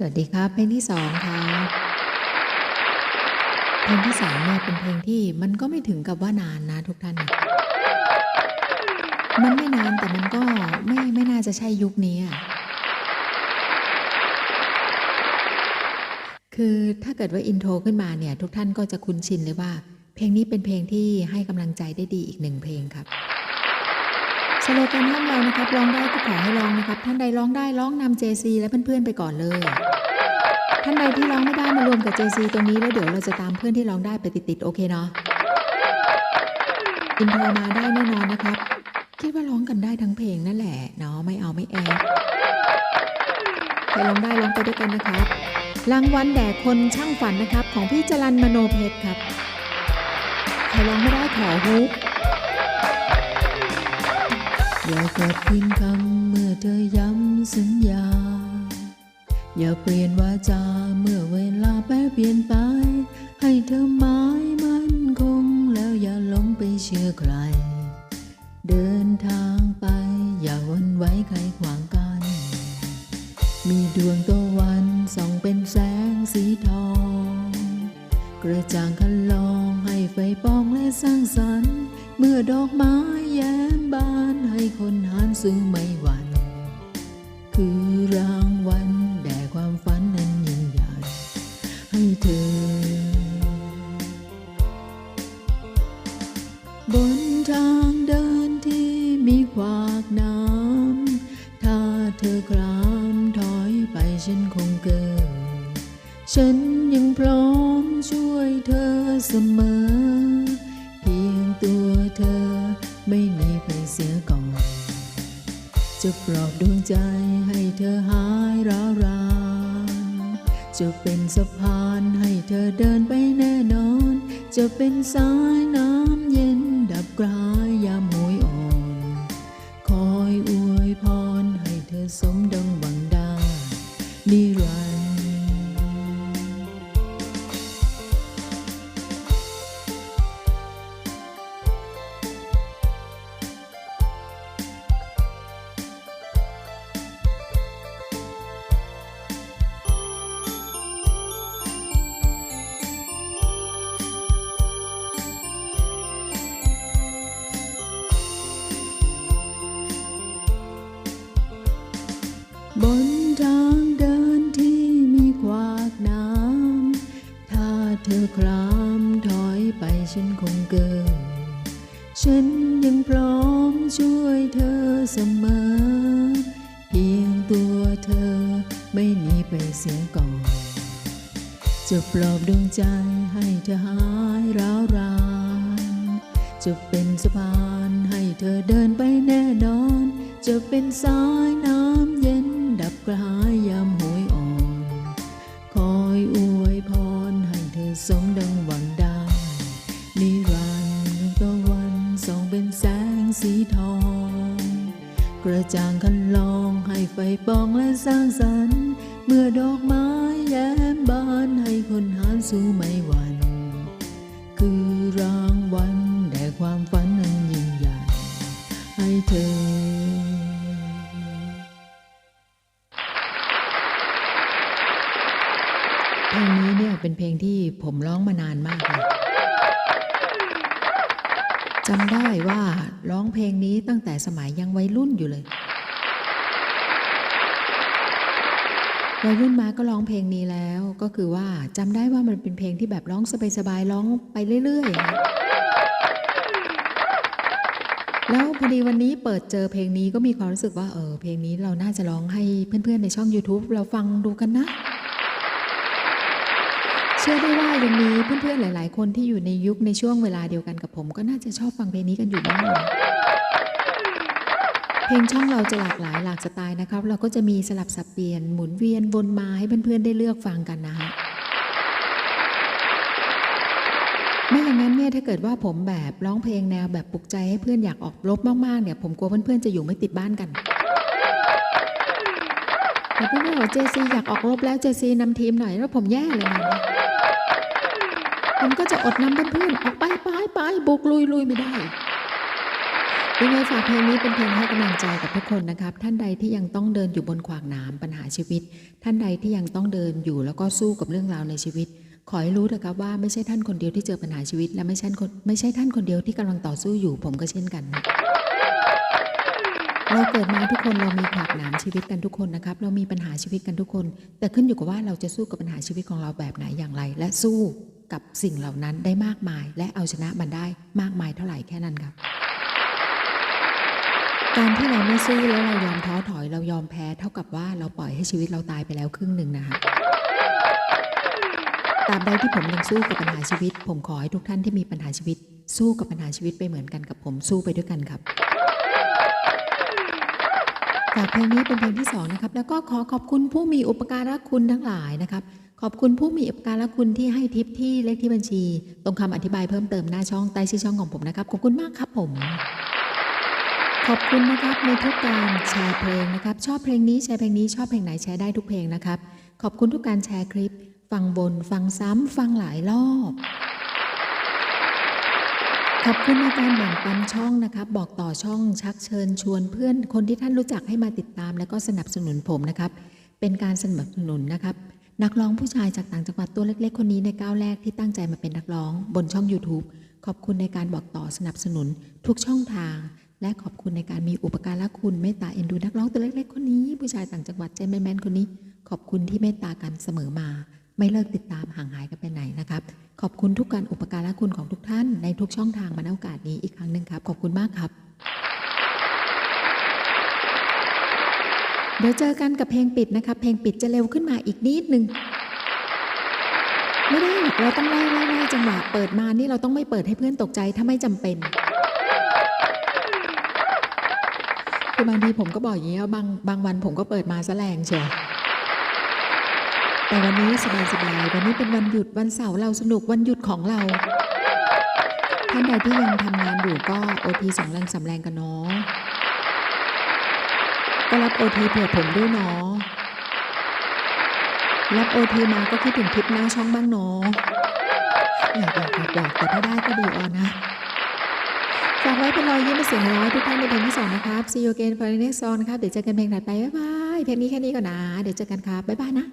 สวัสดีครับ เพลงที่สองครับเพลงที่สามเนี่ยเป็นเพลงที่มันก็ไม่ถึงกับว่านานนะทุกท่าน มันไม่นานแต่มันก็ไม่ไม่น่าจะใช่ยุคนี้อะคือถ้าเกิดว่าอินโทรขึ้นมาเนี่ย ทุกท่านก็จะคุ้นชินเลยว่า เพลงนี้เป็นเพลงที่ให้กำลังใจได้ดีอีกหนึ่งเพลงครับ สโลแกนห้องเรานะครับร้องได้ก็ขอให้ร้องนะครับ ท่านใดร้องได้ร้องนำ JC และเพื่อนๆไปก่อนเลย ท่านใดที่ร้องไม่ได้มารวมกับ JC ตรงนี้แล้วเดี๋ยวเราจะตามเพื่อนที่ร้องได้ไปติดๆโอเคเนาะอินโทรมาได้แน่นอนนะครับ คิดว่าร้องกันได้ทั้งเพลงนั่นแหละเนาะไม่เอาไม่แอบใครร้องได้ร้องไปด้วยกันนะครับรางวัลแด่คนช่างฝันนะครับ ของพี่จรันมโนเพชรครับใครร้องไม่ได้ขอฮุก อย่ากลับคืนคำเมื่อเธอย้ำสัญญา อย่าเปลี่ยนวาจาเมื่อเวลาแปรเปลี่ยนไป ให้เธอหมายมั่นคงแล้วอย่าหลงไปเชื่อใคร เดินทางไปอย่าวนไหว้ใครขวางกัน มีดวงต คนหานสู้ไม่หวั่นคือรางวัลแด่ความฝันนั้นยิ่งใหญ่ให้เธอ บนทางเดินที่มีขวากน้ำ ถ้าเธอครามถอยไปฉันคงเกินฉันยังพร้อมช่วยเธอเสมอ เพียงตัวเธอไม่เสียก่อน จะปลอบดวงใจให้เธอหายร้าวรานจะเป็นสะพานให้เธอเดินไปแน่นอน จะเป็นสายน้ำ ไปฉันคงเกิน ฉันยังพร้อมช่วยเธอเสมอ เพียงตัวเธอไม่หนีไปเสียก่อน จะปลอบดวงใจให้เธอหายร้าวรานจะเป็นสะพานให้เธอเดินไปแน่นอน จะเป็นสายน้ำเย็นดับกระหายยามหวยอ่อน คอยอวยพรให้เธอสมดัง ปองและสร้างสรรค์เมื่อดอกไม้แย้มบานให้คนหานสู้ไม่หวั่นคือรางวัลแด่ความฝันอันยิ่งใหญ่ให้เธอเพลงนี้เนี่ยเป็นเพลงที่ผมร้องมานานมากเลยจำได้ว่าร้องเพลงนี้ตั้งแต่สมัยยังวัยรุ่นอยู่เลย วัยรุ่นมาก็ร้องเพลงนี้แล้วก็คือว่าจำได้ว่ามันเป็นเพลงที่แบบร้องสบายๆร้องไปเรื่อยๆ แล้วพอดีวันนี้เปิดเจอเพลงนี้ก็มีความรู้สึกว่าเออเพลงนี้เราน่าจะร้องให้เพื่อนๆในช่อง YouTube เราฟังดูกันนะ เชื่อได้ว่ายังมีเพื่อนๆหลาย ๆ คนที่อยู่ในยุคในช่วงเวลาเดียวกันกับผม ก็น่าจะชอบฟังเพลงนี้กันอยู่บ้าง เพลงช่องเราจะหลากหลายหลากสไตล์นะครับ เราก็จะมีสลับสับเปลี่ยนหมุนเวียนวนมาให้เพื่อนๆได้เลือกฟังกันนะฮะไม่อย่างนั้นเนี่ยถ้าเกิดว่าผมแบบร้องเพลงแนวแบบปลุกใจให้เพื่อนอยากออกรบมากๆเนี่ย ผมกลัวเพื่อนๆจะอยู่ไม่ติดบ้านกันแต่เพื่อนๆบอกเจซีอยากออกรบแล้วเจซีนำทีมหน่อยแล้วผมแย่เลยนะผมก็จะอดนำเพื่อนๆออกไปไปไปบุกลุยลุยไม่ได้ ยังไงฝากเพลงนี้เป็นเพลงให้กำลังใจกับทุกคนนะครับ ท่านใดที่ยังต้องเดินอยู่บนขวากหนามปัญหาชีวิต ท่านใดที่ยังต้องเดินอยู่แล้วก็สู้กับเรื่องราวในชีวิต ขอให้รู้เถอะครับว่าไม่ใช่ท่านคนเดียวที่เจอปัญหาชีวิต และไม่ใช่คนไม่ใช่ท่านคนเดียวที่กำลังต่อสู้อยู่ผมก็เช่นกันเราเกิดมาทุกคนเรามีขวากหนามชีวิตกันทุกคนนะครับ เรามีปัญหาชีวิตกันทุกคน แต่ขึ้นอยู่กับว่าเราจะสู้กับปัญหาชีวิตของเราแบบไหนอย่างไร และสู้กับสิ่งเหล่านั้นได้มากมาย และเอาชนะมันได้มากมายเท่าไหร่แค่นั้นครับ การที่เราไม่สู้แล้วเรายอมท้อถอยเรายอมแพ้ เท่ากับว่าเราปล่อยให้ชีวิตเราตายไปแล้วครึ่งหนึ่งนะคะตาบใดที่ผมยังสู้กับปัญหาชีวิต ผมขอให้ทุกท่านที่มีปัญหาชีวิต สู้กับปัญหาชีวิตไปเหมือนกันกับผมสู้ไปด้วยกันครับฝากเพลงนี้เป็นเพลงที่สองนะครับแล้วก็ขอขอบคุณผู้มีอุปการะคุณทั้งหลายนะครับ ขอบคุณผู้มีอุปการะคุณที่ให้ทิปที่เลขที่บัญชี ตรงคำอธิบายเพิ่มเติมหน้าช่องใต้ชื่อช่องของผมนะครับขอบคุณมากครับผม ขอบคุณนะครับในทุกการแชร์เพลงนะครับ ชอบเพลงนี้แชร์เพลงนี้ชอบเพลงไหนแชร์ได้ทุกเพลงนะครับ ขอบคุณทุกการแชร์คลิป ฟังบน ฟังซ้ำ ฟังหลายรอบ ขอบคุณในการแบ่งปันช่องนะครับ บอกต่อช่องชักเชิญชวนเพื่อนคนที่ท่านรู้จักให้มาติดตาม แล้วก็สนับสนุนผมนะครับ เป็นการสนับสนุนนะครับ นักร้องผู้ชายจากต่างจังหวัดตัวเล็ก ๆ คนนี้ในก้าวแรกที่ตั้งใจมาเป็นนักร้อง บนช่อง YouTube ขอบคุณในการบอกต่อสนับสนุนทุกช่องทาง และขอบคุณในการมีอุปการะคุณเมตตาเอ็นดูนักร้องตัวเล็กๆคนนี้ ผู้ชายต่างจังหวัดใจแมนๆคนนี้ ขอบคุณที่เมตตากันเสมอมา ไม่เลิกติดตามห่างหายกันไปไหนนะครับ ขอบคุณทุกการอุปการะคุณของทุกท่านในทุกช่องทางมาณโอกาสนี้อีกครั้งหนึ่งครับ ขอบคุณมากครับ เดี๋ยวเจอกันกับเพลงปิดนะครับ เพลงปิดจะเร็วขึ้นมาอีกนิดนึงไม่ได้หรอกเราต้องไล่ไล่ไล่จังหวะเปิดมานี่เราต้องไม่เปิดให้เพื่อนตกใจถ้าไม่จำเป็น คือบางทีผมก็บอกอย่างนี้ว่าบางบางวันผมก็เปิดมาซะแรงเชียวแต่วันนี้สบายสบายๆวันนี้เป็นวันหยุดวันเสาร์เราสนุกวันหยุดของเรา ท่านใดที่ยังทำงานอยู่ก็โอทีสองแรงสามแรงกันเนาะก็รับโอทีเผื่อผมด้วยเนาะรับโอทีมาก็คิดถึงคลิปหน้าช่องบ้างเนาะอยากอยากอยากอยากแต่ถ้าได้ก็ดีออนนะ ฝากไว้เป็นรอยยิ้มเป็นเสียงหัวเราะให้ทุกท่านในเพลงที่สองนะครับ See you again for the next song นะครับ เดี๋ยวเจอกันเพลงถัดไป บ๊ายบาย เพลงนี้แค่นี้ก่อนนะ เดี๋ยวเจอกันครับ บ๊ายบายนะ